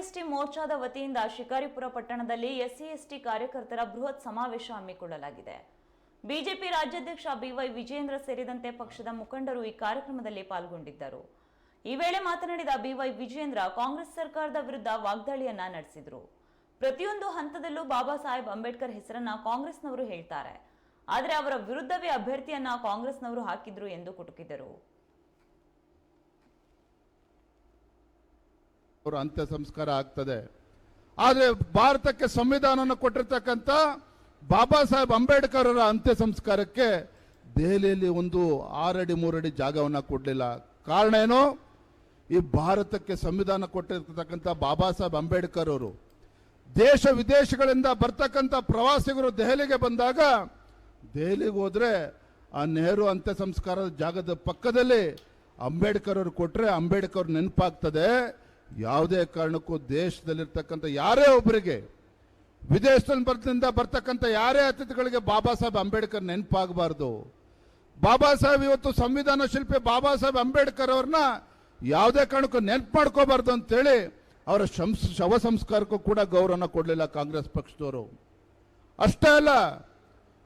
ST ಮೋರ್ಚಾದ ವತಿಯಿಂದ ಶಿಕಾರಿಪುರ ಪಟ್ಟಣದಲ್ಲಿ ಎಸ್ಸಿ ಎಸ್ಟಿ ಕಾರ್ಯಕರ್ತರ ಬೃಹತ್ ಸಮಾವೇಶ ಹಮ್ಮಿಕೊಳ್ಳಲಾಗಿದೆ. ಬಿಜೆಪಿ ರಾಜ್ಯಾಧ್ಯಕ್ಷ ಬಿವೈ ವಿಜೇಂದ್ರ ಸೇರಿದಂತೆ ಪಕ್ಷದ ಮುಖಂಡರು ಈ ಕಾರ್ಯಕ್ರಮದಲ್ಲಿ ಪಾಲ್ಗೊಂಡಿದ್ದರು. ಈ ವೇಳೆ ಮಾತನಾಡಿದ ಬಿವೈ ವಿಜೇಂದ್ರ ಕಾಂಗ್ರೆಸ್ ಸರ್ಕಾರದ ವಿರುದ್ಧ ವಾಗ್ದಾಳಿಯನ್ನ ನಡೆಸಿದರು. ಪ್ರತಿಯೊಂದು ಹಂತದಲ್ಲೂ ಬಾಬಾ ಸಾಹೇಬ್ ಅಂಬೇಡ್ಕರ್ ಹೆಸರನ್ನ ಕಾಂಗ್ರೆಸ್ನವರು ಹೇಳ್ತಾರೆ. ಆದರೆ ಅವರ ವಿರುದ್ಧವೇ ಅಭ್ಯರ್ಥಿಯನ್ನ ಕಾಂಗ್ರೆಸ್ನವರು ಹಾಕಿದ್ರು ಎಂದು ಕುಟುಕಿದರು. ಅವರ ಅಂತ್ಯ ಸಂಸ್ಕಾರ ಆಗ್ತದೆ. ಆದರೆ ಭಾರತಕ್ಕೆ ಸಂವಿಧಾನವನ್ನು ಕೊಟ್ಟಿರ್ತಕ್ಕಂಥ ಬಾಬಾ ಸಾಹೇಬ್ ಅಂಬೇಡ್ಕರ್ ಅವರ ಅಂತ್ಯ ಸಂಸ್ಕಾರಕ್ಕೆ ದೆಹಲಿಯಲ್ಲಿ ಒಂದು ಆರಡಿ ಮೂರಡಿ ಜಾಗವನ್ನು ಕೊಡಲಿಲ್ಲ. ಕಾರಣ ಏನು? ಈ ಭಾರತಕ್ಕೆ ಸಂವಿಧಾನ ಕೊಟ್ಟಿರ್ತಕ್ಕಂಥ ಬಾಬಾ ಸಾಹೇಬ್ ಅಂಬೇಡ್ಕರ್ ಅವರು ದೇಶ ವಿದೇಶಗಳಿಂದ ಬರ್ತಕ್ಕಂಥ ಪ್ರವಾಸಿಗರು ದೆಹಲಿಗೆ ಬಂದಾಗ ದೆಹಲಿಗೆ ಹೋದ್ರೆ ಆ ನೆಹರು ಅಂತ್ಯ ಸಂಸ್ಕಾರದ ಜಾಗದ ಪಕ್ಕದಲ್ಲಿ ಅಂಬೇಡ್ಕರ್ ಅವರು ಕೊಟ್ಟರೆ ಅಂಬೇಡ್ಕರ್ ನೆನಪಾಗ್ತದೆ. ಯಾವುದೇ ಕಾರಣಕ್ಕೂ ದೇಶದಲ್ಲಿರ್ತಕ್ಕಂಥ ಯಾರೇ ಒಬ್ಬರಿಗೆ, ವಿದೇಶದಲ್ಲಿ ಬರ್ತಿಂದ, ಬರ್ತಕ್ಕಂಥ ಯಾರೇ ಅತಿಥಿಗಳಿಗೆ ಬಾಬಾ ಸಾಹೇಬ್ ಅಂಬೇಡ್ಕರ್ ನೆನಪಾಗಬಾರ್ದು. ಬಾಬಾ ಸಾಹೇಬ್ ಇವತ್ತು ಸಂವಿಧಾನ ಶಿಲ್ಪಿ ಬಾಬಾ ಸಾಹೇಬ್ ಅಂಬೇಡ್ಕರ್ ಅವ್ರನ್ನ ಯಾವುದೇ ಕಾರಣಕ್ಕೂ ನೆನಪು ಮಾಡ್ಕೋಬಾರ್ದು ಅಂತೇಳಿ ಅವರ ಶಂಸ್ ಶವ ಸಂಸ್ಕಾರಕ್ಕೂ ಕೂಡ ಗೌರವನ ಕೊಡಲಿಲ್ಲ ಕಾಂಗ್ರೆಸ್ ಪಕ್ಷದವರು. ಅಷ್ಟೇ ಅಲ್ಲ,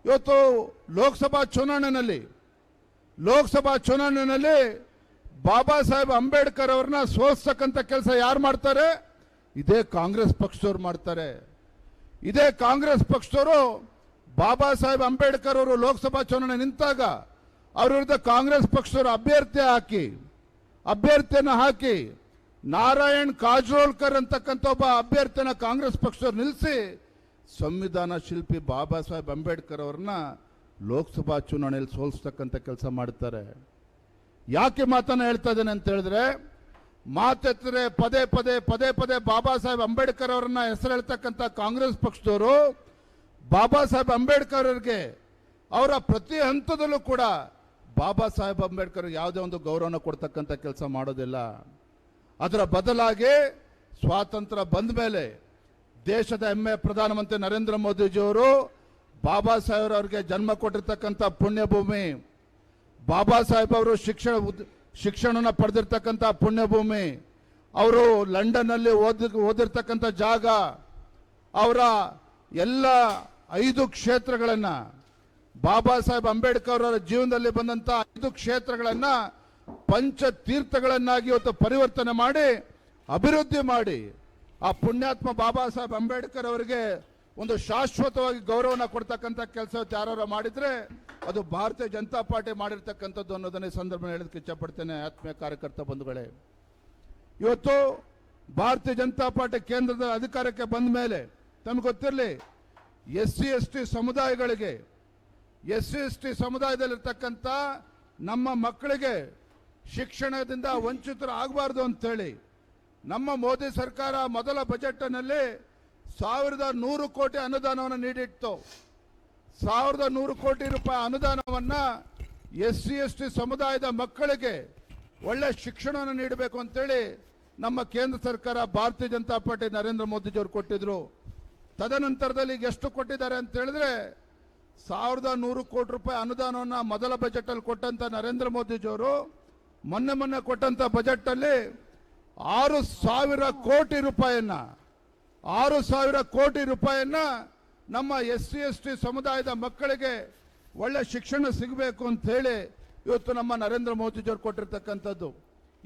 ಇವತ್ತು ಲೋಕಸಭಾ ಚುನಾವಣೆಯಲ್ಲಿ ಲೋಕಸಭಾ ಚುನಾವಣೆಯಲ್ಲಿ ಬಾಬಾ ಸಾಹೇಬ್ ಅಂಬೇಡ್ಕರ್ ಅವ್ರನ್ನ ಸೋಲ್ಸಕ್ಕಂಥ ಕೆಲಸ ಯಾರು ಮಾಡ್ತಾರೆ? ಇದೇ ಕಾಂಗ್ರೆಸ್ ಪಕ್ಷದವ್ರು ಮಾಡ್ತಾರೆ. ಇದೇ ಕಾಂಗ್ರೆಸ್ ಪಕ್ಷದವರು ಬಾಬಾ ಸಾಹೇಬ್ ಅಂಬೇಡ್ಕರ್ ಅವರು ಲೋಕಸಭಾ ಚುನಾವಣೆ ನಿಂತಾಗ ಅವ್ರ ವಿರುದ್ಧ ಕಾಂಗ್ರೆಸ್ ಪಕ್ಷದವರು ಅಭ್ಯರ್ಥಿ ಹಾಕಿ, ಅಭ್ಯರ್ಥಿಯನ್ನು ಹಾಕಿ ನಾರಾಯಣ್ ಕಾಜ್ರೋಲ್ಕರ್ ಅಂತಕ್ಕಂಥ ಒಬ್ಬ ಅಭ್ಯರ್ಥಿನ ಕಾಂಗ್ರೆಸ್ ಪಕ್ಷದವ್ರು ನಿಲ್ಲಿಸಿ ಸಂವಿಧಾನ ಶಿಲ್ಪಿ ಬಾಬಾ ಸಾಹೇಬ್ ಅಂಬೇಡ್ಕರ್ ಅವ್ರನ್ನ ಲೋಕಸಭಾ ಚುನಾವಣೆಯಲ್ಲಿ ಸೋಲಿಸ್ತಕ್ಕಂಥ ಕೆಲಸ ಮಾಡ್ತಾರೆ. ಯಾಕೆ ಮಾತನ್ನ ಹೇಳ್ತಾ ಇದ್ದೇನೆ ಅಂತ ಹೇಳಿದ್ರೆ, ಮಾತೆತ್ತರೆ ಪದೇ ಪದೇ ಪದೇ ಪದೇ ಬಾಬಾ ಸಾಹೇಬ್ ಅಂಬೇಡ್ಕರ್ ಅವರನ್ನ ಹೆಸರು ಹೇಳ್ತಕ್ಕಂಥ ಕಾಂಗ್ರೆಸ್ ಪಕ್ಷದವರು, ಬಾಬಾ ಸಾಹೇಬ್ ಅಂಬೇಡ್ಕರ್ ಅವರಿಗೆ, ಅವರ ಪ್ರತಿ ಹಂತದಲ್ಲೂ ಕೂಡ ಬಾಬಾ ಸಾಹೇಬ್ ಅಂಬೇಡ್ಕರ್ ಯಾವುದೇ ಒಂದು ಗೌರವನ ಕೊಡ್ತಕ್ಕಂಥ ಕೆಲಸ ಮಾಡೋದಿಲ್ಲ. ಅದರ ಬದಲಾಗಿ ಸ್ವಾತಂತ್ರ್ಯ ಬಂದ ಮೇಲೆ ದೇಶದ ಹೆಮ್ಮೆ ಪ್ರಧಾನಮಂತ್ರಿ ನರೇಂದ್ರ ಮೋದಿಜಿಯವರು ಬಾಬಾ ಸಾಹೇಬ್ರವ್ರಿಗೆ ಜನ್ಮ ಕೊಟ್ಟಿರ್ತಕ್ಕಂಥ ಪುಣ್ಯಭೂಮಿ ಬಾಬಾ ಸಾಹೇಬ್ ಅವರು ಶಿಕ್ಷಣ ಶಿಕ್ಷಣನ ಪಡೆದಿರ್ತಕ್ಕಂಥ ಪುಣ್ಯಭೂಮಿ. ಅವರು ಲಂಡನ್ನಲ್ಲಿ ಓದಿ, ಓದಿರ್ತಕ್ಕಂಥ ಜಾಗ. ಅವರ ಎಲ್ಲ ಐದು ಕ್ಷೇತ್ರಗಳನ್ನು ಬಾಬಾ ಸಾಹೇಬ್ ಅಂಬೇಡ್ಕರ್ ಅವರ ಜೀವನದಲ್ಲಿ ಬಂದಂತ ಐದು ಕ್ಷೇತ್ರಗಳನ್ನು ಪಂಚ ತೀರ್ಥಗಳನ್ನಾಗಿ ಇವತ್ತು ಪರಿವರ್ತನೆ ಮಾಡಿ, ಅಭಿವೃದ್ಧಿ ಮಾಡಿ, ಆ ಪುಣ್ಯಾತ್ಮ ಬಾಬಾ ಸಾಹೇಬ್ ಅಂಬೇಡ್ಕರ್ ಅವರಿಗೆ ಒಂದು ಶಾಶ್ವತವಾಗಿ ಗೌರವನ ಕೊಡ್ತಕ್ಕಂಥ ಕೆಲಸ ಯಾರು ಮಾಡಿದ್ರೆ ಅದು ಭಾರತೀಯ ಜನತಾ ಪಾರ್ಟಿ ಮಾಡಿರ್ತಕ್ಕಂಥದ್ದು ಅನ್ನೋದನ್ನೇ ಸಂದರ್ಭ ಹೇಳೋದಕ್ಕೆ ಇಚ್ಛಪಡ್ತೇನೆ, ಆತ್ಮೀಯ ಕಾರ್ಯಕರ್ತ ಬಂಧುಗಳೇ. ಇವತ್ತು ಭಾರತೀಯ ಜನತಾ ಪಾರ್ಟಿ ಕೇಂದ್ರದ ಅಧಿಕಾರಕ್ಕೆ ಬಂದ ಮೇಲೆ ತಮಗೆ ಗೊತ್ತಿರಲಿ ಎಸ್ ಸಿ ಎಸ್ ಟಿ ಸಮುದಾಯಗಳಿಗೆ ಎಸ್ ಸಿ ಎಸ್ ಟಿ ಸಮುದಾಯದಲ್ಲಿರ್ತಕ್ಕಂಥ ನಮ್ಮ ಮಕ್ಕಳಿಗೆ ಶಿಕ್ಷಣದಿಂದ ವಂಚಿತರು ಆಗಬಾರ್ದು ಅಂತೇಳಿ ನಮ್ಮ ಮೋದಿ ಸರ್ಕಾರ ಮೊದಲ ಬಜೆಟ್ನಲ್ಲಿ ಸಾವಿರದ ನೂರು ಕೋಟಿ ಅನುದಾನವನ್ನು ನೀಡಿತ್ತು. ಸಾವಿರದ ನೂರು ಕೋಟಿ ರೂಪಾಯಿ ಅನುದಾನವನ್ನು ಎಸ್ ಸಿ, ಎಸ್ ಟಿ ಸಮುದಾಯದ ಮಕ್ಕಳಿಗೆ ಒಳ್ಳೆ ಶಿಕ್ಷಣವನ್ನು ನೀಡಬೇಕು ಅಂತೇಳಿ ನಮ್ಮ ಕೇಂದ್ರ ಸರ್ಕಾರ ಭಾರತೀಯ ಜನತಾ ಪಾರ್ಟಿ ನರೇಂದ್ರ ಮೋದಿಜಿಯವರು ಕೊಟ್ಟಿದ್ರು. ತದನಂತರದಲ್ಲಿ ಎಷ್ಟು ಕೊಟ್ಟಿದ್ದಾರೆ ಅಂತ ಹೇಳಿದ್ರೆ ಸಾವಿರದ ನೂರು ಕೋಟಿ ರೂಪಾಯಿ ಅನುದಾನವನ್ನು ಮೊದಲ ಬಜೆಟ್ ಅಲ್ಲಿ ಕೊಟ್ಟಂತ ನರೇಂದ್ರ ಮೋದಿಜಿಯವರು, ಮೊನ್ನೆ ಮೊನ್ನೆ ಕೊಟ್ಟಂತ ಬಜೆಟ್ ಅಲ್ಲಿ ಆರು ಸಾವಿರ ಕೋಟಿ ರೂಪಾಯಿಯನ್ನು ಆರು ಸಾವಿರ ಕೋಟಿ ರೂಪಾಯಿಯನ್ನ ನಮ್ಮ ಎಸ್ ಸಿ, ಎಸ್ ಟಿ ಸಮುದಾಯದ ಮಕ್ಕಳಿಗೆ ಒಳ್ಳೆ ಶಿಕ್ಷಣ ಸಿಗಬೇಕು ಅಂತ ಹೇಳಿ ಇವತ್ತು ನಮ್ಮ ನರೇಂದ್ರ ಮೋದಿಜಿಯವರು ಕೊಟ್ಟಿರ್ತಕ್ಕಂಥದ್ದು.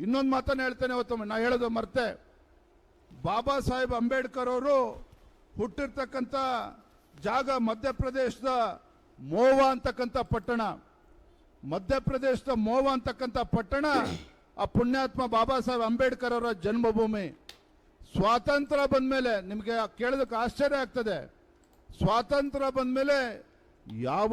ಇನ್ನೊಂದು ಮಾತನ್ನು ಹೇಳ್ತೇನೆ ಇವತ್ತು ನಾನು ಹೇಳೋದು ಮರ್ತೆ. ಬಾಬಾ ಸಾಹೇಬ್ ಅಂಬೇಡ್ಕರ್ ಅವರು ಹುಟ್ಟಿರ್ತಕ್ಕಂಥ ಜಾಗ ಮಧ್ಯಪ್ರದೇಶದ ಮೋವಾ ಅಂತಕ್ಕಂಥ ಪಟ್ಟಣ. ಮಧ್ಯಪ್ರದೇಶದ ಮೋವಾ ಅಂತಕ್ಕಂಥ ಪಟ್ಟಣ ಆ ಪುಣ್ಯಾತ್ಮ ಬಾಬಾ ಸಾಹೇಬ್ ಅಂಬೇಡ್ಕರ್ ಅವರ ಜನ್ಮಭೂಮಿ. ಸ್ವಾತಂತ್ರ್ಯ ಬಂದ ಮೇಲೆ ನಿಮಗೆ ಕೇಳೋದಕ್ಕೆ ಆಶ್ಚರ್ಯ ಆಗ್ತದೆ. ಸ್ವಾತಂತ್ರ್ಯ ಬಂದ ಮೇಲೆ ಯಾವ